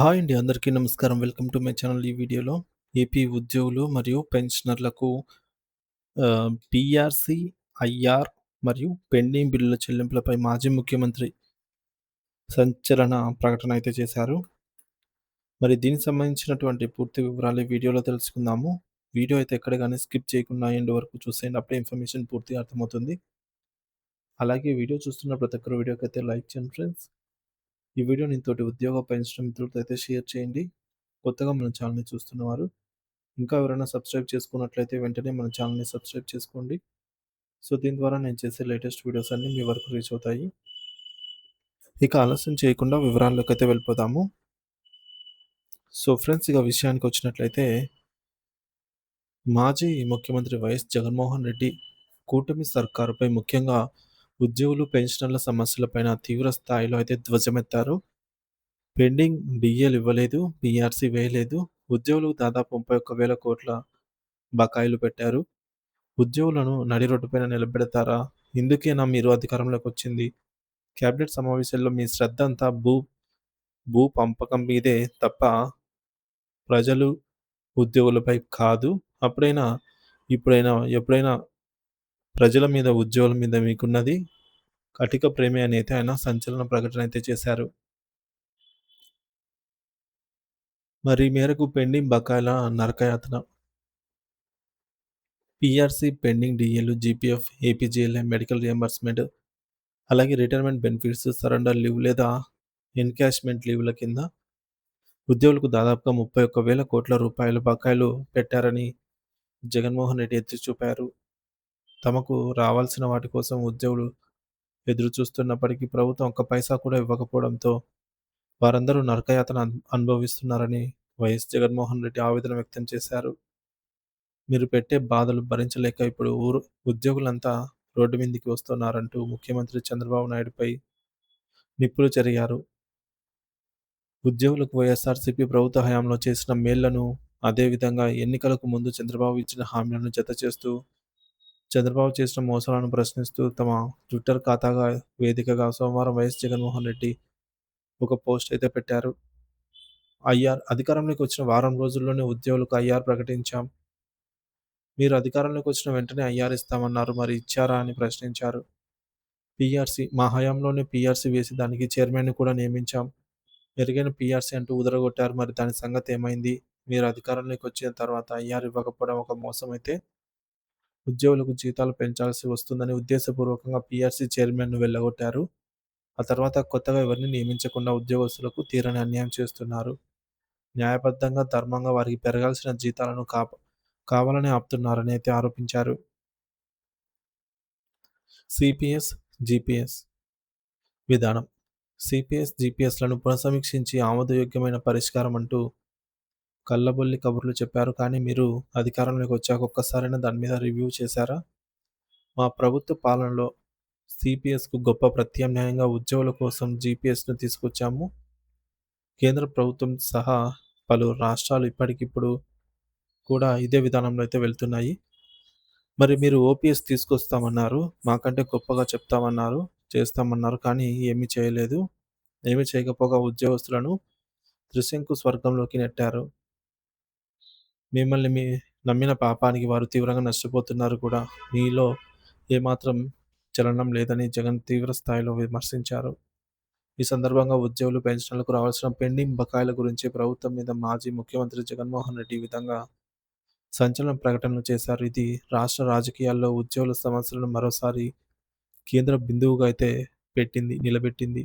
Hi అండి అందరికీ నమస్కారం. వెల్కమ్ టు మై ఛానల్ ఈ వీడియోలో. ఏపీ ఉద్యోగులు మరియు పెన్షనర్లకు పిఆర్సి ఐఆర్ మరియు పెండింగ్ బిల్లుల చెల్లింపులపై మాజీ ముఖ్యమంత్రి సంచలన ప్రకటన అయితే చేశారు. మరి దీనికి సంబంధించినటువంటి పూర్తి వివరాలు ఈ వీడియోలో తెలుసుకుందాము. వీడియో అయితే ఎక్కడ కానీ స్కిప్ చేయకుండా ఎండ్ వరకు చూసేయండి. అప్పుడే ఇన్ఫర్మేషన్ పూర్తిగా అర్థమవుతుంది. అలాగే వీడియో చూస్తున్న ప్రతి ఒక్కరు వీడియోకి అయితే లైక్ చేయండి ఫ్రెండ్స్. ఈ వీడియోని తోటి ఉద్యోగ పెంచడం మిత్రులతో అయితే షేర్ చేయండి. కొత్తగా మన ఛానల్ని చూస్తున్నవారు ఇంకా ఎవరైనా సబ్స్క్రైబ్ చేసుకున్నట్లయితే వెంటనే మన ఛానల్ని సబ్స్క్రైబ్ చేసుకోండి. సో దీని ద్వారా నేను చేసే లేటెస్ట్ వీడియోస్ అన్నీ మీ వరకు రీచ్ అవుతాయి. ఇక ఆలస్యం చేయకుండా వివరాల్లోకి అయితే వెళ్ళిపోదాము. సో ఫ్రెండ్స్ ఇక విషయానికి వచ్చినట్లయితే మాజీ ముఖ్యమంత్రి వైఎస్ జగన్మోహన్ రెడ్డి కూటమి సర్కారుపై ముఖ్యంగా ఉద్యోగులు పెన్షనర్ల సమస్యలపైన తీవ్ర స్థాయిలో అయితే ధ్వజమెత్తారు. పెండింగ్ డిఏలు ఇవ్వలేదు పిఆర్సీ వేయలేదు. ఉద్యోగులు దాదాపు ముప్పై ఒక్క వేల కోట్ల బకాయిలు పెట్టారు. ఉద్యోగులను నడి రోడ్డుపైన నిలబెడతారా? ఇందుకేనా మీరు అధికారంలోకి వచ్చింది. క్యాబినెట్ సమావేశాల్లో మీ శ్రద్ధ అంతా భూ భూ పంపకం మీదే తప్ప ప్రజలు ఉద్యోగులపై కాదు. అప్పుడైనా ఇప్పుడైనా ఎప్పుడైనా ప్రజల మీద ఉద్యోగుల మీద మీకున్నది కటిక ప్రేమి అని అయితే ఆయన సంచలన ప్రకటన అయితే చేశారు. మరి మేరకు పెండింగ్ బకాయిల నరకయాతన. పిఆర్సీ పెండింగ్ డిఏలు జీపీఎఫ్ ఏపీజీఎల్ఏ మెడికల్ రియంబర్స్మెంట్ అలాగే రిటైర్మెంట్ బెనిఫిట్స్ సరెండర్ లీవ్ లేదా ఎన్కాష్మెంట్ లీవ్ల కింద ఉద్యోగులకు దాదాపుగా ముప్పై ఒక్క వేల కోట్ల రూపాయలు బకాయిలు పెట్టారని జగన్మోహన్ రెడ్డి ఎత్తి చూపారు తమకు రావాల్సిన వాటి కోసం ఉద్యోగులు ఎదురు చూస్తున్నప్పటికీ ప్రభుత్వం ఒక్క పైసా కూడా ఇవ్వకపోవడంతో వారందరూ నరకయాతన అనుభవిస్తున్నారని వైఎస్ జగన్మోహన్ రెడ్డి ఆవేదన వ్యక్తం చేశారు. మీరు పెట్టే బాధలు భరించలేక ఇప్పుడు ఊరు ఉద్యోగులంతా రోడ్డు మీదకి వస్తున్నారంటూ ముఖ్యమంత్రి చంద్రబాబు నాయుడుపై నిప్పులు చెరిగారు. ఉద్యోగులకు వైఎస్ఆర్సీపీ ప్రభుత్వ హయాంలో చేసిన మేళ్ళను అదేవిధంగా ఎన్నికలకు ముందు చంద్రబాబు ఇచ్చిన హామీలను జత చేస్తూ చంద్రబాబు చేసిన మోసాలను ప్రశ్నిస్తూ తమ ట్విట్టర్ ఖాతాగా వేదికగా సోమవారం వైఎస్ జగన్మోహన్ రెడ్డి ఒక పోస్ట్ అయితే పెట్టారు. ఐఆర్ అధికారంలోకి వచ్చిన వారం రోజుల్లోనే ఉద్యోగులకు ఐఆర్ ప్రకటించాం. మీరు అధికారంలోకి వచ్చిన వెంటనే ఐఆర్ ఇస్తామన్నారు. మరి ఇచ్చారా అని ప్రశ్నించారు. పిఆర్సీ మా హయాంలోనే పిఆర్సీ వేసి దానికి చైర్మన్ కూడా నియమించాం. మెరుగైన పిఆర్సీ అంటూ ఉదరగొట్టారు మరి దాని సంగతి ఏమైంది? మీరు అధికారంలోకి వచ్చిన తర్వాత ఐఆర్ ఇవ్వకపోవడం ఒక మోసం అయితే ఉద్యోగులకు జీతాలు పెంచాల్సి వస్తుందని ఉద్దేశపూర్వకంగా పీఆర్సీ చైర్మన్ను వెళ్ళగొట్టారు ఆ తర్వాత కొత్తగా ఎవరిని నియమించకుండా ఉద్యోగస్తులకు తీరని అన్యాయం చేస్తున్నారు. న్యాయబద్ధంగా ధర్మంగా వారికి పెరగాల్సిన జీతాలను కాప కావాలని ఆపుతున్నారని అయితే ఆరోపించారు. సిపిఎస్ జిపిఎస్ విధానం. సిపిఎస్ జిపిఎస్లను పునఃసమీక్షించి ఆమోదయోగ్యమైన పరిష్కారం అంటూ కళ్ళబొల్లి కబుర్లు చెప్పారు. కానీ మీరు అధికారంలోకి వచ్చాక ఒక్కసారైనా దాని మీద రివ్యూ చేశారా? మా ప్రభుత్వ పాలనలో సిపిఎస్కు గొప్ప ప్రత్యామ్నాయంగా ఉద్యోగుల కోసం జీపీఎస్ను తీసుకొచ్చాము. కేంద్ర ప్రభుత్వం సహా పలు రాష్ట్రాలు ఇప్పటికిప్పుడు కూడా ఇదే విధానంలో అయితే వెళ్తున్నాయి. మరి మీరు ఓపీఎస్ తీసుకొస్తామన్నారు. మాకంటే గొప్పగా చెప్తామన్నారు. చేస్తామన్నారు. కానీ ఏమీ చేయలేదు. ఏమీ చేయకపోగా ఉద్యోగస్తులను త్రిశంకు స్వర్గంలోకి నెట్టారు. మిమ్మల్ని మీ నమ్మిన పాపానికి వారు తీవ్రంగా నష్టపోతున్నారు కూడా. మీలో ఏమాత్రం చలనం లేదని జగన్ తీవ్ర స్థాయిలో విమర్శించారు. ఈ సందర్భంగా ఉద్యోగులు పెన్షన్లకు రావాల్సిన పెండింగ్ బకాయిల గురించి ప్రభుత్వం మీద మాజీ ముఖ్యమంత్రి జగన్మోహన్ రెడ్డి ఈ విధంగా సంచలన ప్రకటనలు చేశారు. ఇది రాష్ట్ర రాజకీయాల్లో ఉద్యోగుల సమస్యలను మరోసారి కేంద్ర బిందువుగా అయితే పెట్టింది నిలబెట్టింది.